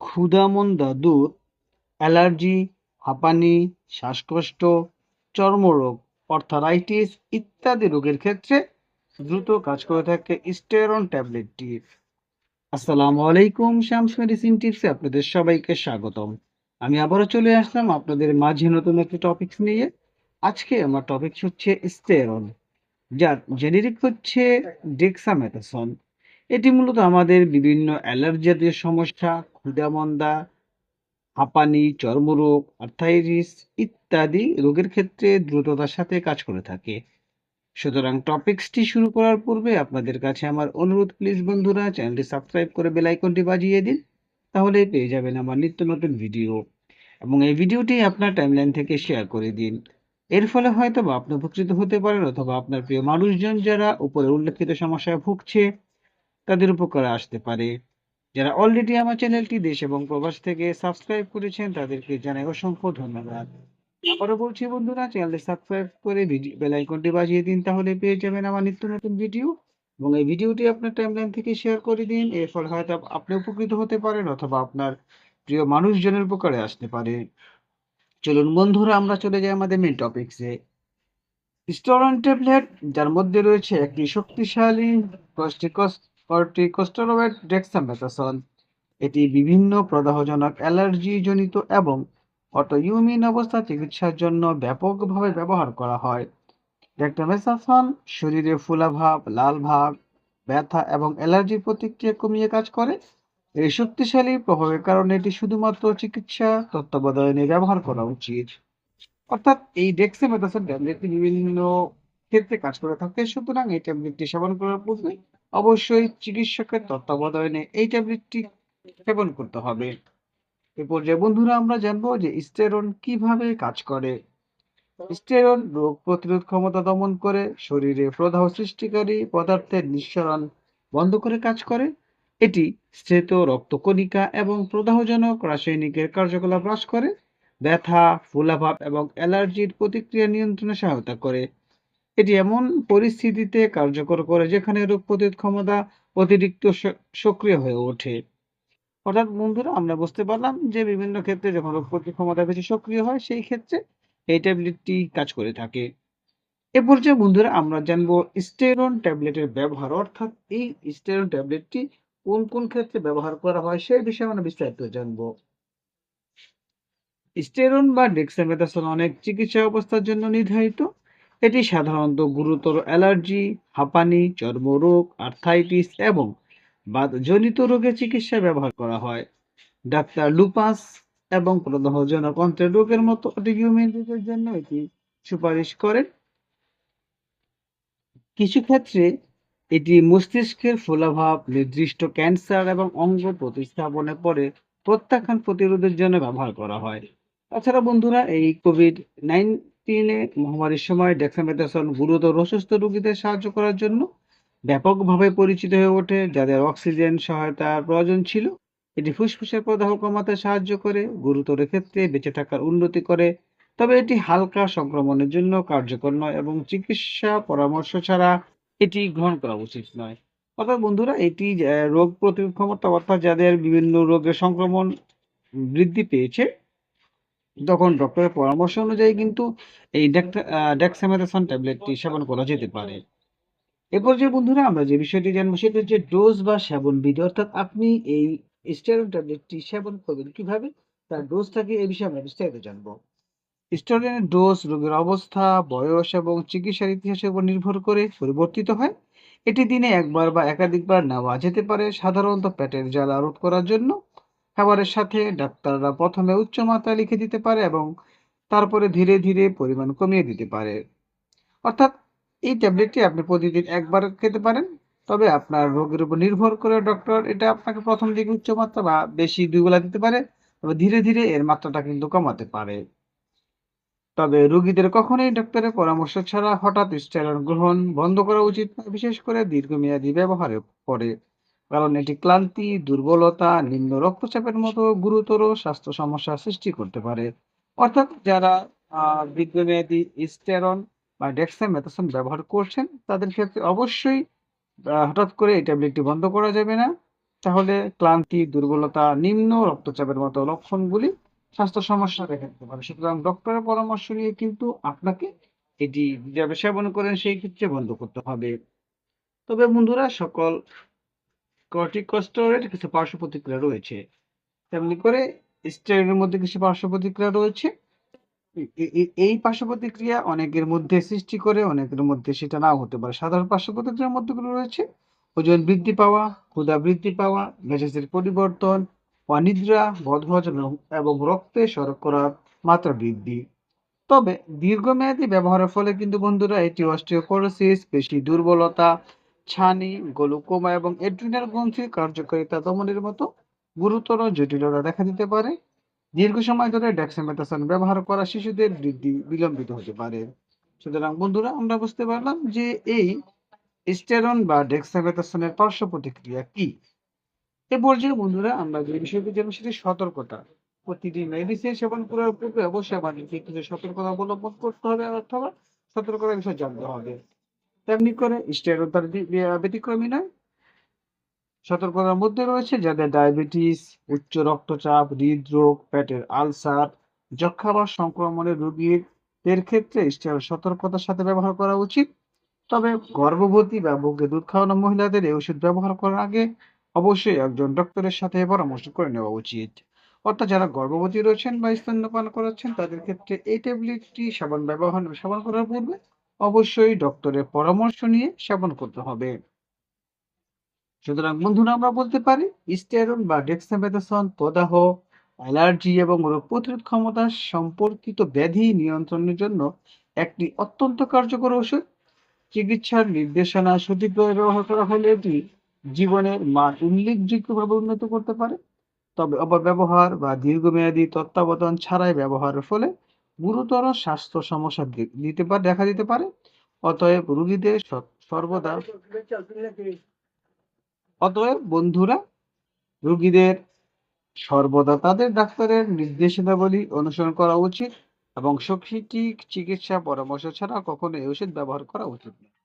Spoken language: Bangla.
ক্ষুধা-মন্দা দূর, অ্যালার্জি, হাঁপানি, শ্বাসকষ্ট, চর্মরোগ, অর্থারাইটিস ইত্যাদি রোগের ক্ষেত্রে দ্রুত কাজ করে থাকে স্টেরন ট্যাবলেটটি। আসসালামু আলাইকুম শামস মেডিসিন টিপসে আপনাদের সবাইকে স্বাগতম। আমি আবারও চলে আসলাম আপনাদের মাঝে নতুন একটি টপিকস নিয়ে। আজকে আমার টপিকস হচ্ছে স্টেরন যার জেনেরিক হচ্ছে ডেক্সামেথাসন। এটি মূলত আমাদের বিভিন্ন অ্যালার্জি জাতীয় সমস্যা, ক্ষুধা-মন্দা, হাঁপানি, চর্মরোগ, আর্থ্রাইটিস ইত্যাদি রোগের ক্ষেত্রে দ্রুততার সাথে কাজ করে থাকে। সুতরাং টপিকসটি শুরু করার পূর্বে আপনাদের কাছে আমার অনুরোধ প্লিজ বন্ধুরা চ্যানেলটি সাবস্ক্রাইব করে বেল আইকনটি বাজিয়ে দিন তাহলে পেয়ে যাবেন আমার নিত্য নতুন ভিডিও এবং এই ভিডিওটি আপনার টাইমলাইন থেকে শেয়ার করে দিন এর ফলে হয়তো বা আপনি উপকৃত হতে পারেন অথবা আপনার প্রিয় মানুষজন যারা উপরে উল্লেখিত সমস্যায় ভুগছে তাদের উপকারে আসতে পারে। যারা অলরেডি আমার চ্যানেলটি দেশ এবং প্রবাস থেকে সাবস্ক্রাইব করেছেন, তাদেরকে জানাই অসংখ্য ধন্যবাদ। আবারও বলছি বন্ধুরা চ্যানেলটি সাবস্ক্রাইব করে বেল আইকনটি বাজিয়ে দিন, তাহলে পেয়ে যাবেন আমার নিত্য নতুন ভিডিও। এবং এই ভিডিওটি আপনার টাইমলাইন থেকে শেয়ার করে দিন এর ফলে হয়তো আপনি উপকৃত হতে পারেন অথবা আপনার প্রিয় মানুষজনের উপকারে আসতে পারে। চলুন বন্ধুরা, আমরা চলে যাই আমাদের মেন টপিকসে স্টোরন ট্যাবলেট যার মধ্যে রয়েছে একটি শক্তিশালী কর্টিকোস্টেরয়েড ডেক্সামেথাসন এটি বিভিন্ন প্রদাহজনক অ্যালার্জি জনিত এবং অটোইমিউন অবস্থা চিকিৎসার জন্য ব্যাপকভাবে ব্যবহার করা হয়। ডেক্সামেথাসন শরীরে ফোলাভাব লাল ভাব, ব্যথা এবং অ্যালার্জির প্রতিক্রিয়া কমিয়ে কাজ করে। এই শক্তিশালী প্রভাবের কারণে এটি শুধুমাত্র চিকিৎসা তত্ত্বাবধানে ব্যবহার করা উচিত। অর্থাৎ এই ডেক্সামেথাসন ট্যাবলেটটি বিভিন্ন ক্ষেত্রে কাজ করে থাকে, সুতরাং এই ট্যাবলেটটি সেবন করার পূর্বে অবশ্যই চিকিৎসকের তত্ত্বাবধানে এই ট্যাবলেটটি সেবন করতে হবে। এ পর্যায়ে বন্ধুরা আমরা জানব যে স্টেরন কীভাবে কাজ করে। স্টেরন রোগ প্রতিরোধ ক্ষমতা দমন করে, শরীরে প্রদাহ সৃষ্টিকারী পদার্থের নিঃসরণ বন্ধ করে কাজ করে। এটি শ্বেত রক্তকণিকা এবং প্রদাহজনক রাসায়নিকের কার্যকলাপ হ্রাস করে, ব্যথা, ফুলাভাব এবং অ্যালার্জির প্রতিক্রিয়া নিয়ন্ত্রণে সহায়তা করে। এটি এমন পরিস্থিতিতে কার্যকর করে যেখানে রোগ প্রতিরোধ ক্ষমতা অতিরিক্ত সক্রিয় হয়ে ওঠে। অর্থাৎ বন্ধুরা, আমরা বুঝতে পারলাম যে বিভিন্ন ক্ষেত্রে যখন রোগ প্রতিরোধ ক্ষমতা বেশি সক্রিয় হয়, সেই ক্ষেত্রে এই ট্যাবলেটটি কাজ করে থাকে। এ পর্যায়ে বন্ধুরা, আমরা জানব স্টেরন ট্যাবলেটের ব্যবহার, অর্থাৎ এই স্টেরন ট্যাবলেটটি কোন কোন ক্ষেত্রে ব্যবহার করা হয় সেই বিষয়ে আমরা বিস্তারিত জানব। স্টেরন বা ডেক্সামেথাসন অনেক চিকিৎসা অবস্থার জন্য নির্ধারিত। এটি সাধারণত গুরুতর অ্যালার্জি, হাঁপানি, চর্মরোগ, আর্থাইটিস এবং বাতজনিত রোগের চিকিৎসায় ব্যবহার করা হয়। ডাক্তার লুপাস এবং প্রদাহজনক অন্ত্রের রোগের মতো রোগের জন্য এটি সুপারিশ করেন। কিছু ক্ষেত্রে এটি মস্তিষ্কের ফোলাভাব, নির্দিষ্ট ক্যান্সার এবং অঙ্গ প্রতিস্থাপনের পরে প্রত্যাখ্যান প্রতিরোধের জন্য ব্যবহার করা হয়। তাছাড়া বন্ধুরা, এই কোভিড নাইন্টিনে মহামারীর সময় ডেক্সামেথাসন গুরুতর অসুস্থ রোগীদের সাহায্য করার জন্য ব্যাপকভাবে পরিচিত হয়ে ওঠে, যাদের অক্সিজেন সহায়তার প্রয়োজন ছিল। এটি ফুসফুসের প্রদাহ কমাতে সাহায্য করে, গুরুতর ক্ষেত্রে বেঁচে থাকার উন্নতি করে। তবে এটি হালকা সংক্রমণের জন্য কার্যকর নয় এবং চিকিৎসা পরামর্শ ছাড়া এটি গ্রহণ করা উচিত নয়। অর্থাৎ বন্ধুরা, এটি রোগ প্রতিরোধ ক্ষমতা অর্থাৎ যাদের বিভিন্ন রোগের সংক্রমণ বৃদ্ধি পেয়েছে তখন ডক্টরের পরামর্শ অনুযায়ী কিন্তু এই ডেক্সামেথাসন ট্যাবলেটটি সেবন করা যেতে পারে। এরপর যে বন্ধুরা, আমরা যে বিষয়টি জানব সেটা হচ্ছে ডোজ বা সেবন বিধি অর্থাৎ আপনি এই স্টেরয়েড ট্যাবলেটটি সেবন করবেন কীভাবে? তার ডোজ থাকে এই বিষয়ে আমরা বিস্তারিত জানব। স্টেরয়েডের ডোজ রোগের অবস্থা, বয়স এবং চিকিৎসার ইতিহাসের উপর নির্ভর করে পরিবর্তিত হয়। এটি দিনে একবার বা একাধিকবার নেওয়া যেতে পারে সাধারণত পেটের জ্বালা রোধ করার জন্য। খাবারের সাথে ডাক্তাররা প্রথমে উচ্চ মাত্রা লিখে দিতে পারে এবং তারপরে ধীরে ধীরে পরিমাণ কমিয়ে দিতে পারে। অর্থাৎ এই ট্যাবলেটটি আপনি প্রতিদিন একবার খেতে পারেন, তবে আপনার রোগের উপর নির্ভর করে ডক্টর এটা আপনাকে প্রথম দিকে উচ্চ মাত্রা বা বেশি দুইবেলা দিতে পারে, তবে ধীরে ধীরে এর মাত্রাটা কিন্তু কমাতে পারে। তবে রোগীদের কখনোই ডক্টরের পরামর্শ ছাড়া হঠাৎ স্টেরয়েড গ্রহণ বন্ধ করা উচিত নয়, বিশেষ করে দীর্ঘমেয়াদী ব্যবহারের পরে। কারণ এটি ক্লান্তি দুর্বলতা নিম্ন রক্তচাপের মতো গুরুতর স্বাস্থ্য সমস্যা সৃষ্টি করতে পারে অর্থাৎ যারা দীর্ঘমেয়াদী স্টেরন বা ডেক্সামেথাসন ব্যবহার করছেন তাদের ক্ষেত্রে অবশ্যই হঠাৎ করে এই ট্যাবলেটটি বন্ধ করা যাবে না তাহলে ক্লান্তি, দুর্বলতা, নিম্ন রক্তচাপের মতো লক্ষণগুলি স্বাস্থ্য সমস্যা দেখা দিতে পারে। সুতরাং ডক্টরের পরামর্শ নিয়ে কিন্তু আপনাকে এটি যেভাবে সেবন করেন সেই ক্ষেত্রে বন্ধ করতে হবে। তবে বন্ধুরা সকল কর্টিকস্টেরয়েড কিছু পার্শ্ব প্রতিক্রিয়া রয়েছে। তেমনি করে স্টেরয়েডের মধ্যে কিছু পার্শ্ব প্রতিক্রিয়া রয়েছে। এই পার্শ্ব প্রতিক্রিয়া অনেকের মধ্যে সৃষ্টি করে, অনেকের মধ্যে সেটা নাও হতে পারে। সাধারণ পার্শ্ব প্রতিক্রিয়ার মধ্যেগুলো রয়েছে ওজন বৃদ্ধি পাওয়া, ক্ষুধা বৃদ্ধি পাওয়া, মেজাজের পরিবর্তন, অনিদ্রা, বদহজম এবং রক্তে শর্করার মাত্রা বৃদ্ধি। তবে দীর্ঘমেয়াদী ব্যবহারের ফলে কিন্তু বন্ধুরা এটি অস্টিওপোরোসিস, পেশি দুর্বলতা, ছানি, গ্লুকোমা এবং এড্রিনাল গ্রন্থির কার্যকারিতা দমনের মতো গুরুতর জটিলতা দেখা দিতে পারে। দীর্ঘ সময় ধরে ডেক্সামেথাসোন ব্যবহার করা শিশুদের বৃদ্ধি বিলম্বিত হতে পারে। সুতরাং বন্ধুরা আমরা বুঝতে পারলাম যে এই স্টেরন বা ডেক্সামেথাসোনের পার্শ্ব প্রতিক্রিয়া কি? এ পর্যায়ে বন্ধুরা আমরা যে বিষয়টি জানব সেটি সতর্কতা। প্রতিটি মেডিসিন সেবন করার পূর্বে অবশ্যই আমাদেরকে কিছু সতর্কতা অবলম্বন করতে হবে অথবা সতর্কতার বিষয়ে জানতে হবে। তেমনি করে আ ব্যতিক্রমী নয়। সতর্কতার মধ্যে রয়েছে যাদের ডায়াবেটিস, উচ্চ রক্তচাপ, হৃদরোগ, পেটের আলসার, যক্ষা বা সংক্রমণের রোগীদের ক্ষেত্রে স্টেরন সতর্কতার সাথে ব্যবহার করা উচিত। তবে গর্ভবতী বা বুকে দুধ খাওয়ানো মহিলাদের এই ওষুধ ব্যবহার করার আগে অবশ্যই একজন ডক্টরের সাথে পরামর্শ করে নেওয়া উচিত। অর্থাৎ যারা গর্ভবতী রয়েছেন বা স্তন্যপান করাচ্ছেন তাদের ক্ষেত্রে এই ট্যাবলেটটি সাবান ব্যবহার সাবান করার পূর্বে অবশ্যই ডক্টরের পরামর্শ নিয়ে সেবন করতে হবে। সুতরাং বন্ধুরা আমরা বলতে পারি স্টেরন বা ডেক্সামেথাসোন প্রদাহ, অ্যালার্জি এবং রোগ প্রতিরোধ ক্ষমতা সম্পর্কিত ব্যাধি নিয়ন্ত্রণের জন্য একটি অত্যন্ত কার্যকর ওষুধ। চিকিৎসার নির্দেশনা সঠিকভাবে ব্যবহার করা হলে এটি জীবনের মান উল্লেখযোগ্যভাবে উন্নত করতে পারে। তবে অপব্যবহার বা দীর্ঘমেয়াদী তত্ত্বাবধান ছাড়াই ব্যবহারের ফলে গুরুতর স্বাস্থ্য সমস্যা দিতে পারে দেখা দিতে পারে। অতএব রুগীদের সর্বদা অতএব বন্ধুরা, রুগীদের সর্বদা তাদের ডাক্তারের নির্দেশনাবলী অনুসরণ করা উচিত এবং সঠিক চিকিৎসা পরামর্শ ছাড়া কখনো এই ওষুধ ব্যবহার করা উচিত নয়।